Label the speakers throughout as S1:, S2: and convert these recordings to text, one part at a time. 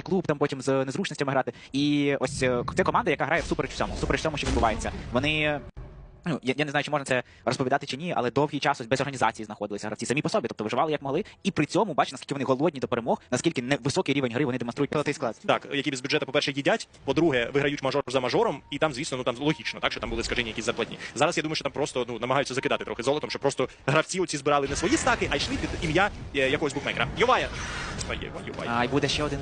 S1: клуб, там потім з незручностями грати. І ось е, це команда, яка грає всупереч всьому, всупереч всьому, що відбувається. Вони. Ну, я, я не знаю, чи можна це розповідати чи ні, але довгий час ось без організації знаходилися гравці самі по собі, тобто виживали як могли, і при цьому бачите, наскільки вони голодні до перемог, наскільки високий рівень гри вони демонструють золотий склад.
S2: Так, які без бюджету, по-перше, їдять, по-друге, виграють мажор за мажором, і там, звісно, ну там логічно, так що там були скажені якісь зарплатні. Зараз я думаю, що там просто ну намагаються закидати трохи золотом, щоб просто гравці оці збирали не свої стаки, а йшли від ім'я е, якогось букмекера. Ювая. Ой, Ювай.
S1: А, і буде ще один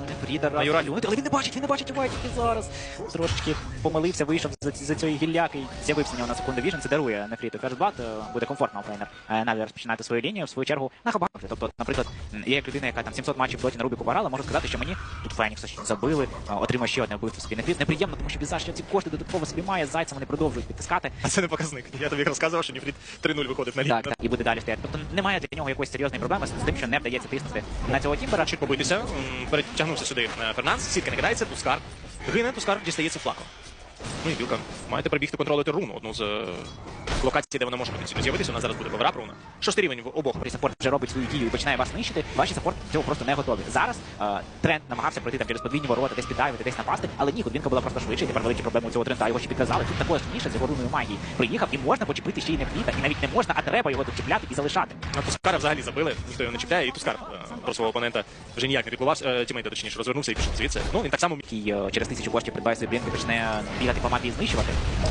S2: Юра-
S1: Але він не бачить, він не бачить Ювай зараз. Трошечки помилився, вийшов за, за цієї гілляки і з'явився нього на секунду віжен. Це дарує нефріту. Ферзблат буде комфортно офлейнер. Е, Наві розпочинати свою лінію, в свою чергу на хабах. Тобто, наприклад, є як людина, яка там 700 матчів доті на Рубіку пограла, може сказати, що мені тут Фенікса ще забили, отримав ще одне вбивство собі. Нефріт неприємно, тому що Біза ще ці кошти додатково собі має, з зайцем вони продовжують підтискати.
S2: А це не показник. Я тобі розказував, що Ніфрід 3-0 виходив на лінію.
S1: Так, так, і буде далі стояти. Тобто немає для нього якоїсь серйозної проблеми з з тим, що не вдається тиснути на цього тімбера.
S2: Чуть побитися. Перетягнувся сюди е, Фернанс, сітка не кидається, Тускар. Гине, Тускар дістається флако. Ну і білка. Маєте прибігти контролити руну, одну з е, локацій, де вона може потенційно з'явитися. Вона зараз буде поверап руна. Шостий рівень в обох.
S1: Саппорт вже робить свою дію і починає вас нищити. Ваші саппорт цього просто не готові. Зараз е, тренд намагався пройти там через подвійні ворота, десь піддавити, десь напасти, але ні, Гудвінка була просто швидше. і Тепер великі проблеми у цього тренда. Його ще підказали. Тут також ніша з його руною магії приїхав і можна почепити ще й не фліта, і навіть не можна, а треба його тут чіпляти і залишати.
S2: А Тускара взагалі забили, ніхто його не чіпляє, і Тускар е, про свого опонента вже ніяк не піклувався, е, тімейта, точніше, розвернувся і пішов звідси. Ну, він так само
S1: Який е, через тисячу коштів придбає собі блінк і почне бігати по мапі і знищувати.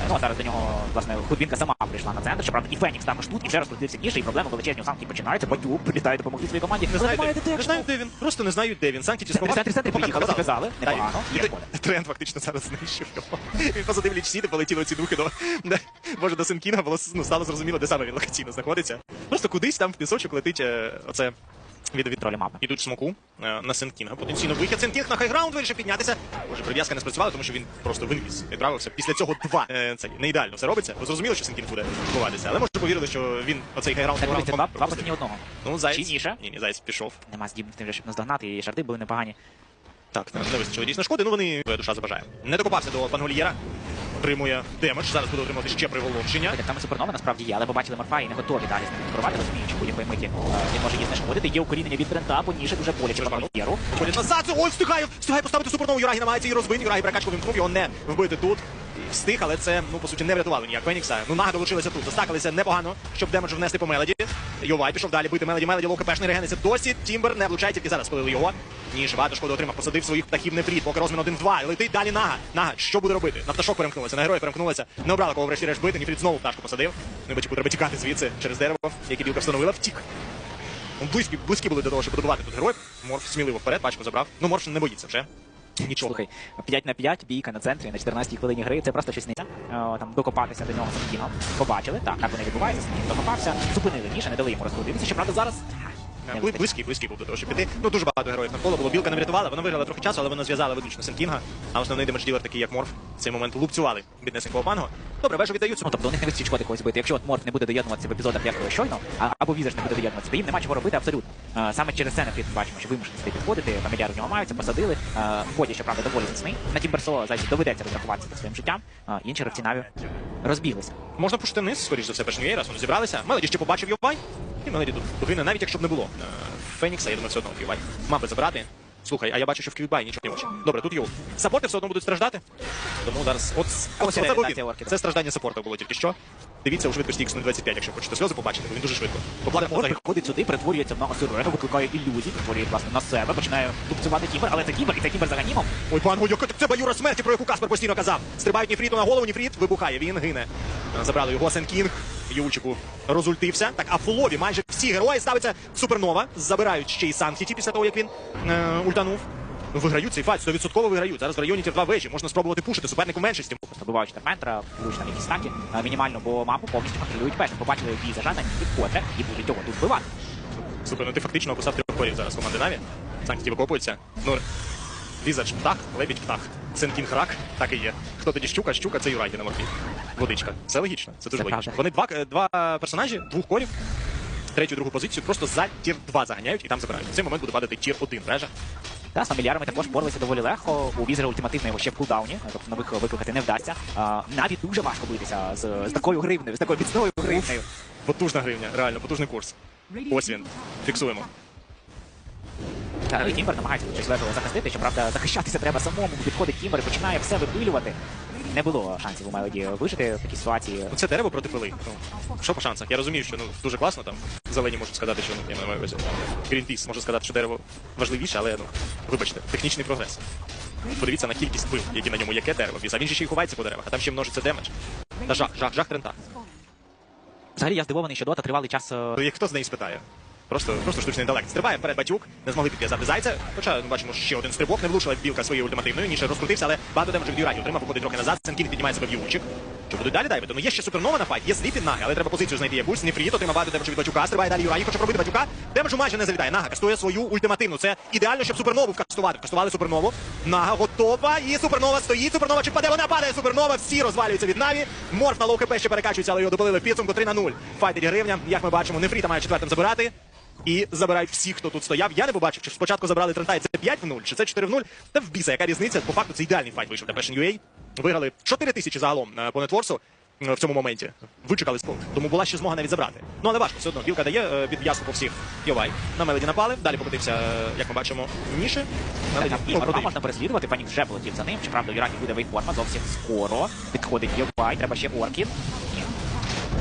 S1: Ну а зараз до нього власне Гудвінка сама прийшла на центр. Щоправда, і Фенікс також тут, і вже розкрутився ніше, і проблеми величезні у самки починаються. Батюк прилітає допомогти своїй команді.
S2: не знають, де, не знають, де він. Просто не знають, де він. Санкті сховав.
S1: Центр, центр, приїхали, показали. Непогано. Є шкода.
S2: Тренд фактично зараз знищив його. Він посадив лічсіти, полетіли ці духи до може до Сенкінга, було ну, стало зрозуміло, де саме він локаційно знаходиться. Просто кудись там в пісочок летить е, оце від від
S1: Тролі мапи.
S2: Ідуть смоку е, на Сенкінга. Потенційно вихід. Сенкінг на хайграунд вирішив піднятися. Може, прив'язка не спрацювала, тому що він просто винвіз. Відправився. Після цього два. Е, це не ідеально все робиться. Ви зрозуміло, що Сенкінг буде ховатися. Але може повірили, що він оцей хайграунд
S1: Так, дивіться, два, два проти ні одного.
S2: Ну.
S1: Чи ніша?
S2: Ні, ні, Заєць пішов.
S1: Нема здібності вже, щоб наздогнати, і шарти були непогані.
S2: Так, не вистачило дійсно шкоди, ну вони душа забажає. Не докопався до Пангольєра. Отримує демедж. Зараз буде отримати ще приголомшення.
S1: Так, там і супернова насправді є, але побачили Морфа і не готові далі з ним відкривати, розуміючи будь-якої миті. е, Він може її знешкодити. Є укорінення від трента, поніше дуже боляче Пангольєру.
S2: Назад, ой, встигає, встигає поставити супернову. Юрагі намагається її розбити. Юрагі перекачку вимкнув, його не вбити тут. Встиг, але це, ну, по суті, не врятувало ніяк Фенікса. Ну, нага долучилися тут. Застакалися непогано, щоб демедж внести по Мелоді. Йовай пішов далі бити Мелоді. Мелоді лоу хпшний регениться досі. Тімбер не влучає, тільки зараз спалили його. Ніж багато шкоди отримав, посадив своїх птахів не фріт, поки розмін 1-2. Летить далі Нага. Нага, що буде робити? На пташок перемкнулася, на героя перемкнулася. Не обрала кого врешті-решт бити. Ніфріт знову пташку посадив. Ну, бачку, треба тікати звідси через дерево, яке білка встановила. Втік. Близькі, близькі були до того, щоб будувати тут героїв. Морф сміливо вперед, бачку забрав. Ну, Морф не боїться вже. Нічого.
S1: Слухай, 5 на 5, бійка на центрі на 14-й хвилині гри. Це просто щось не там докопатися до нього з Побачили, так, так вони відбуваються. Докопався, зупинили ніше, не дали йому розходитися. Щоправда, зараз
S2: Бли- Близький, близький був до того, щоб піти. Ну дуже багато героїв навколо було. Білка не врятувала, вона виграла трохи часу, але вона зв'язала виключно Сенкінга. А основний демедж-ділер, такий як Морф, в цей момент лупцювали біднесенького панго. Добре, вежу віддаються.
S1: Ну, тобто у них не вистачить шкоди когось бити. Якщо от Морф не буде доєднуватися в епізодах, як щойно, а, або Візер не буде доєднуватися, то їм нема чого робити абсолютно. А, саме через це Нефріт бачимо, що вимушені сюди підходити, фамільяр в нього маються, посадили. А, Боді, щоправда, доволі міцний. На Тімберсо зайці доведеться розрахуватися за своїм життям. А, інші гравці Наві розбіглися.
S2: Можна пушити вниз, скоріш за все, перш раз вони зібралися. Мелоді ще побачив Йовай. І Мелоді тут догине, навіть якщо б не було е, Фенікса, я думаю, все одно Йовай. Мапи забрати. Слухай, а я бачу, що в Квітбай нічого не очі. Добре, тут Йоу. Саппорти все одно будуть страждати. Тому зараз. От, от, оце був він. Це страждання саппорта було тільки що. Дивіться у швидкості X025, якщо хочете сльози побачити, бо він дуже швидко. Покладе
S1: приходить сюди, перетворюється в Нагасурера, викликає ілюзії, перетворює власне на себе, починає лупцювати Тімбер, але це Тімбер, і це Тімбер за ганімом.
S2: Ой, пан Гудьок, це баюра смерті, про яку Каспер постійно казав. Стрибають Ніфріту на голову, Ніфріт вибухає, він гине. Забрали його Сенкінг. Юльчику розультився. Так, а фулові майже всі герої ставиться супернова. Забирають ще й Санхіті після того, як він е, ультанув. Виграють цей файт, 100% виграють. Зараз в районі тір 2 вежі. Можна спробувати пушити суперник у меншості.
S1: Добиваючи терментра, влучно якісь стаки, мінімально, бо мапу повністю контролюють пешки. Побачили бій зажата, і вкотре, і будуть його тут вбивати.
S2: Супер, ну ти фактично описав трьох корів зараз команди Наві. Санкті викопується. Ну, Візач птах, лебідь птах. Сенкінг рак, так і є. Хто тоді щука? Щука це Юрагі на морфі. Водичка. Це логічно, це дуже логічно. Вони два, е, два персонажі, двох корів, третю другу позицію просто за тір 2 заганяють і там забирають. В цей момент буде падати тір 1 вежа.
S1: Та з фамільярами також поралися доволі легко. У Візера ультимативно його ще в кулдауні, тобто нових викликати не вдасться. А, навіть дуже важко битися з, з такою гривнею, з такою міцною гривнею.
S2: Потужна гривня, реально, потужний курс. Ось він. Фіксуємо.
S1: Та, ну і Тімбер намагається щось вежливо захистити, щоправда, захищатися треба самому. Підходить Тімбер і починає все випилювати. Не було шансів у Мелоді вижити в такій ситуації.
S2: Ну, це дерево проти пили. Ну, що по шансах? Я розумію, що ну дуже класно там. Зелені можуть сказати, що ну я не маю увазі. Greenpeace може сказати, що дерево важливіше, але ну вибачте, технічний прогрес. Подивіться на кількість пил, які на ньому яке дерево. А він же ще й ховається по деревах, а там ще множиться демедж. Та жах, жах, жах трента.
S1: Взагалі я здивований, що Дота тривалий час. е,
S2: як хто з неї спитає? Просто, просто штучний інтелект. Стрибає вперед батюк, не змогли підв'язати зайця. Хоча ну, бачимо ще один стрибок, не влучила білка своєю ультимативною, ніж розкрутився, але багато демеджу від Юрані отримав, виходить трохи назад, Сенкін піднімає себе в ючик. Що будуть далі дайвити? Ну є ще супернова на файт, є сліпі наги, але треба позицію знайти якусь. Нефріт отримав багато демеджу від батюка, стрибає далі Юрані, хоче пробити батюка. Демеджу майже не залітає. Нага кастує свою ультимативну. Це ідеально, щоб супернову вкастувати. Вкастували супернову. Нага готова. І супернова стоїть. Супернова чи впаде? Вона падає. Супернова. Всі розвалюються від Наві. Морф на лоу хп ще перекачується, але його допалили в підсумку 3 на 0. Файтері гривня. Як ми бачимо, Нефріта має четвертим забирати. І забирають всіх, хто тут стояв. Я не побачив, чи спочатку забрали Трента, і це 5 в 0, чи це 4 в 0. Та в біса, яка різниця? По факту це ідеальний файт вийшов для Passion UA. Виграли 4 тисячі загалом е, по нетворсу е, в цьому моменті. Вичекали спок. Тому була ще змога навіть забрати. Ну але важко, все одно. Білка дає е, відв'язку по всіх Йовай. На Мелоді напали. Далі покотився, як ми бачимо, ніше. Мелоді
S1: Так, і
S2: ну,
S1: можна переслідувати, Фанік вже полетів за ним. Щоправда, Юракі буде вейформа зовсім скоро. Підходить Євбай, треба ще Оркін.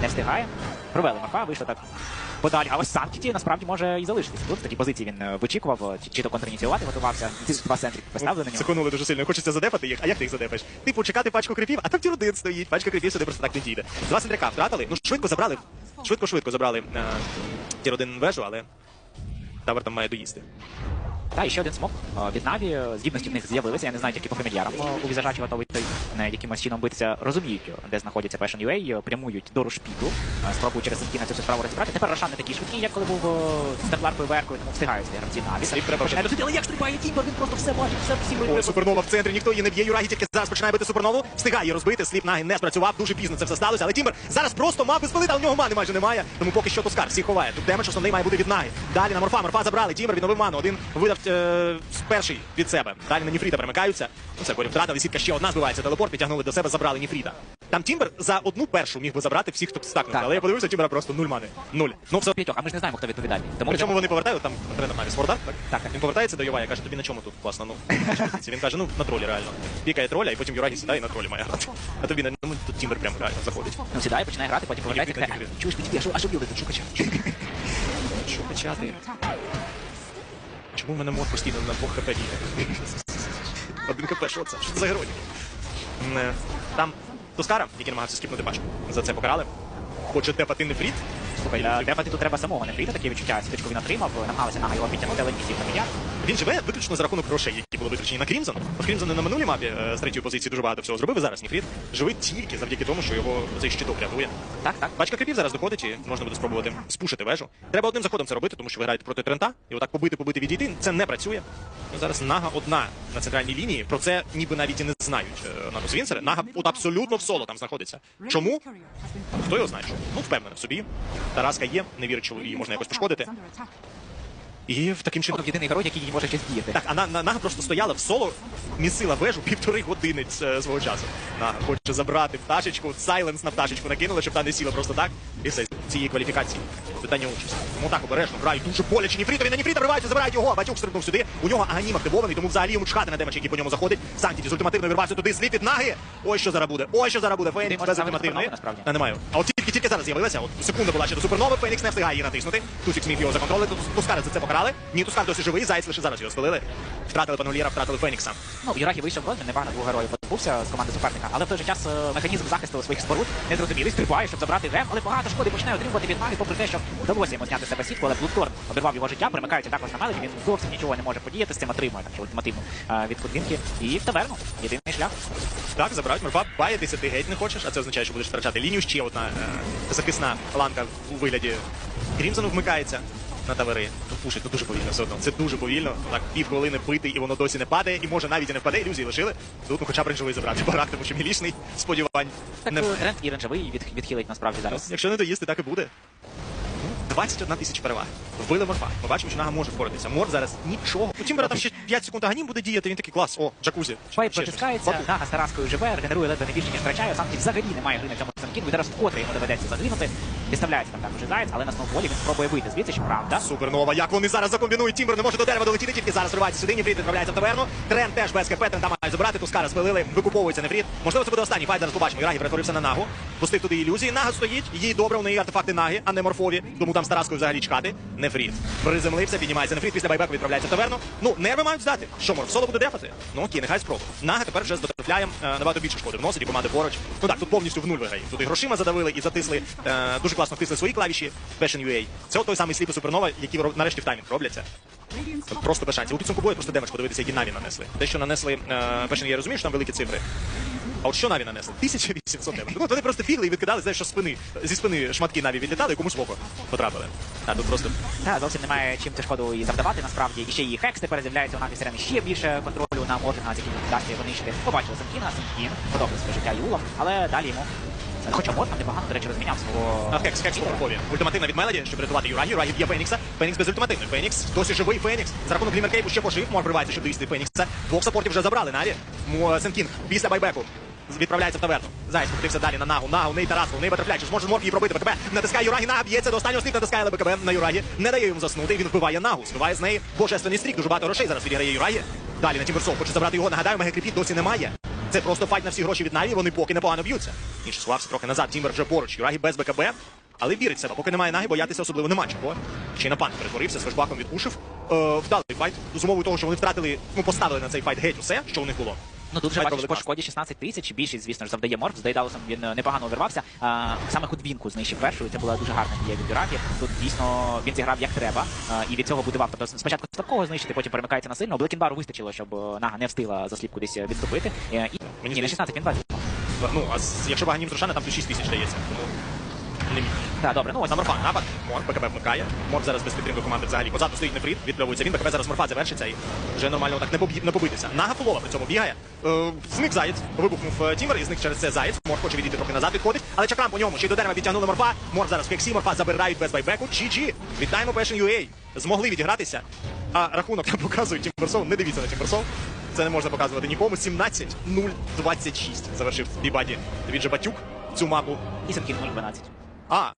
S1: Не встигає. Провели Марфа, вийшло так подалі. А ось Санкіті насправді може і залишитися. Тут в такій позиції він е, вичікував, е, чи, то контрініціювати готувався. Ці два центрі поставили на нього.
S2: Секунули дуже сильно. Хочеться задепати їх. А як ти їх задепаєш? Типу, чекати пачку крипів, а там ті один стоїть. Пачка крипів сюди просто так не дійде. Два сендряка втратили. Ну, швидко забрали. Швидко-швидко забрали е, тір один вежу, але тавер там має доїсти.
S1: Та, і ще один смок е, від Наві. е, Здібності в них з'явилися. Я не знаю, тільки по фамільярам е, у візажачі готовий той якимось чином битися. Розуміють, де знаходяться Passion UA, прямують до Рушпіту, е, спробують через Сенкіна цю всю справу розібрати. Тепер Рошан не такий швидкий, як коли був з Терпларкою Веркою, тому встигають гравці Наві. Але як стрибає Тімбер, він просто все бачить, все всі
S2: супернова в центрі, ніхто її не б'є. Юрагі тільки зараз починає бити супернову. Встигає розбити. Сліп наги не спрацював. Дуже пізно це все сталося. Але Тімбер зараз просто мав би спалити, але в нього мани майже немає. Тому поки що Тускар всіх ховає. Тут демедж основний має бути від наги. Далі на морфа. Морфа забрали. Тімбер відновив ману. Один видав е, перший від себе. Далі на Ніфріта перемикаються. Ну це потім втратили. Сітка ще одна збивається. Телепорт підтягнули до себе, забрали Ніфріта. Там Тімбер за одну першу міг би забрати всіх, хто стакнув.
S1: Так.
S2: Але я подивився, Тімбера просто нуль мани. Нуль. Ну все.
S1: П'ятьох, а ми ж не знаємо, хто відповідальний. Тому
S2: Причому вони повертають там тренер навіть Свордар, так?
S1: Так, так.
S2: Він повертається до Ювая, каже, тобі на чому тут класно. Ну він каже, ну на тролі реально. Пікає троля, і потім Юрані сідає і на тролі має грати. А тобі на ну, тут Тімбер прям реально заходить.
S1: ну, сідає, починає грати, потім повертається. Чуєш, підійди, а що, а що білити? Що качати?
S2: Чому в мене мор постійно на двох хп бігає? Один хп, що це? Що це за герой? Там Тускара, який намагався скіпнути башку. За це покарали. Хоче тепати нефріт.
S1: Слухай, а тут треба самого не прийти, таке відчуття. Сіточку він отримав, намагалися на його підтягнути, але ні, сів на.
S2: Він живе виключно за рахунок грошей, які були витрачені на Крімзон. Крімзон на минулій мапі е, з третьої позиції дуже багато всього зробив. І зараз Ніфріт живить тільки завдяки тому, що його цей щиток рятує.
S1: Так, так.
S2: Бачка кріпів зараз доходить і можна буде спробувати спушити вежу. Треба одним заходом це робити, тому що ви граєте проти Трента. І отак побити, побити, відійти. Це не працює. Ну, зараз Нага одна на центральній лінії. Про це ніби навіть і не знають е, на Вінсери. Нага от абсолютно в соло там знаходиться. Чому? Хто його знає? Ну, впевнений в собі. Тараска є, не вірить, що її можна якось пошкодити. І в таким чином
S1: єдиний герой, який її може щось діяти.
S2: так, а на, на, Нага просто стояла в соло, місила вежу півтори години е, свого часу. Нага хоче забрати пташечку, сайленс на пташечку накинула, щоб та не сіла просто так. І все, цієї кваліфікації. Питання участі. Тому так обережно грають дуже боляче Ніфрітові, на Ніфріта вриваються, забирають його. Батюк стрибнув сюди. У нього аганім активований, тому взагалі йому чхати на демедж, який по ньому заходить. Санкіті з ультимативною вирвався туди, слід від наги. Ой, що зараз буде. Ой, що зараз буде. Фенікс без ультимативної. Та немає. А от тільки тільки зараз з'явилася. От секунда була ще до супернови. Фенікс не встигає її натиснути. Тусік зміг його законтролити. Тускари за це покарали. Ні, Тускар досі живий. Зайць лише зараз його спалили. Втратили панулєра, втратили Фенікса.
S1: Ну, Юрахі вийшов в розмін, непогано двох героїв позбувся з команди суперника, але в той же час е, механізм захисту своїх споруд не зрозумілий, стрибає, щоб забрати гем, але багато шкоди починає отримувати від маги, попри те, що вдалося йому зняти себе сітку, але Блудторн обірвав його життя, примикається також на мелоді, він зовсім нічого не може подіяти, з цим отримує так, ультимативну е, від Кудвінки. І в таверну. Єдиний шлях.
S2: Так, забирають Морфа, баєтися ти геть не хочеш, а це означає, що будеш втрачати лінію. Ще одна е, захисна ланка у вигляді Крімзону вмикається на тавери. Ну, пушить, ну дуже повільно все одно. Це дуже повільно. Так, півхвилини пити, і воно досі не падає, і може навіть і не впаде, ілюзії лишили. Тут ну хоча б ренжовий забрати барак, тому що мілішний сподівань.
S1: Так
S2: не...
S1: тренд і ренджовий від, відхилить насправді зараз.
S2: Якщо не доїсти, так і буде. Ну, 21 тисяча переваг. Вбили морфа. Ми бачимо, що Нага може впоратися. Мор зараз нічого. У Тімбера там ще 5 секунд аганім буде діяти, він такий клас. О, джакузі. Щось.
S1: протискається, Нага з Тараскою живе, регенерує ледве не більше, ніж втрачає. Санкті взагалі немає гри на цьому самкінгу. і Зараз вкотре йому доведеться загинути. Підставляється там також і Заєць, але на сноуболі він спробує вийти звідси, щоправда.
S2: Супернова, як вони зараз закомбінують. Тімбер не може до дерева долетіти, тільки зараз ривається сюди. Нефріт відправляється в таверну. Трен теж без КП, Трен там мають забирати. Тускара спилили, викуповується Нефріт. Можливо, це буде останній файт. Зараз побачимо. Ірагі перетворився на нагу. Пустив туди ілюзії. Нага стоїть. Їй добре, у неї артефакти наги, а не морфові. Тому там з Тараскою взагалі чекати. Нефріт. Приземлився, піднімається Нефріт. Після байбеку відправляється в таверну. Ну, нерви мають здати. Що морф соло буде дефати? Ну окей, нехай спробує. Нага тепер вже з е, набагато більше шкоди вносить і команди поруч. Ну так, тут повністю в нуль виграє. Тут і грошима задавили і затисли. Е, дуже класно втисли свої клавіші. Passion UA. Це от той самий сліпий супернова, які нарешті в таймінг робляться. Просто без шансів. У підсумку бою просто демедж подивитися, які Наві нанесли. Те, що нанесли е, Passion UA, розумієш, там великі цифри. А от що Наві нанесли? 1800 демедж. Ну, вони просто бігли і відкидали, знаєш, що спини, зі спини шматки Наві відлітали і комусь в потрапили. А тут просто
S1: Та зовсім немає чим ти шкоду і завдавати насправді. І ще і хекс тепер з'являється у нас сирени ще більше контролю на Моргана, з яким дасть його нищити. Побачили Сенкіна, Сенкін, подобається життя і Улов, але далі йому. Хоча Морган непогано, до речі, розміняв свого.
S2: Хекс, Хекс по Морфові. Ультимативна від Мелоді, щоб рятувати Юрагі. Юрагі б'є Фенікса. Фенікс без ультимативної. Фенікс досі живий Фенікс. За рахунок Глімеркейпу ще пожив. Мор вривається, щоб доїсти Фенікса. Двох саппортів вже забрали. Наві. Сенкінг після байбеку. Відправляється в таверну. Зайць покотився далі на нагу. Нагу, неї Тарасу, неї Батерфляй. Чи зможе Морф її пробити? БКБ натискає Юрагі, нага б'ється до останнього слів, натискає але БКБ на Юрагі. Не дає йому заснути. Він вбиває нагу. Збиває з неї божественний стрік. Дуже багато грошей зараз відіграє Юрагі. Далі на Тімберсол. Хоче забрати його. Нагадаю, мегакріпіт досі немає. Це просто файт на всі гроші від Наві. Вони поки непогано б'ються. Інший сховався трохи назад. Тімбер вже поруч. Юрагі без БКБ. Але вірить в себе, поки немає наги, боятися особливо нема чого. Ще й на пан перетворився, з фешбаком відпушив. Е, вдалий файт. З умовою того, що вони втратили, ну поставили на цей файт геть усе, що у них було.
S1: Ну тут же
S2: Файт
S1: бачиш по шкоді 16 тисяч. Більшість, звісно ж, завдає Морф. З Дейдалусом він е, непогано увірвався. А, саме Худвінку знищив першу, і це була дуже гарна дія від Юрагі. Тут дійсно він зіграв як треба, а, і від цього будував. Тобто спочатку слабкого знищити, потім перемикається на сильного. Блекінбару вистачило, щоб е, Нага не встигла за сліп кудись е, відступити. І,
S2: Мені
S1: ні,
S2: здається-
S1: 16 він 20.
S2: Ну, а якщо Баганім Трушана, там плюс 6 тисяч дається.
S1: Так, добре, ну ось
S2: На Морфа напад. Мор, БКБ вмикає. Мор зараз без підтримки команди взагалі. Позаду стоїть Нефрит, відпльовується він. БКБ зараз Морфа завершиться і вже нормально так не, поб'є- не побитися. Нага фулова при цьому бігає. Е, зник заєць. Вибухнув е, Тімер і зник через це заєць. Мор хоче відійти трохи назад, відходить. Але чакрам по ньому. Ще й до дерева підтягнули Морфа. Мор зараз в кексі. Морфа забирають без байбеку. GG. Вітаємо Passion UA. Змогли відігратися. А рахунок там показує Тімберсол. Не дивіться на Тімберсол. Це не можна показувати нікому. 17-0-26 завершив Бібаді від же Батюк цю мапу.
S1: і Сенкін 0-12.
S2: А,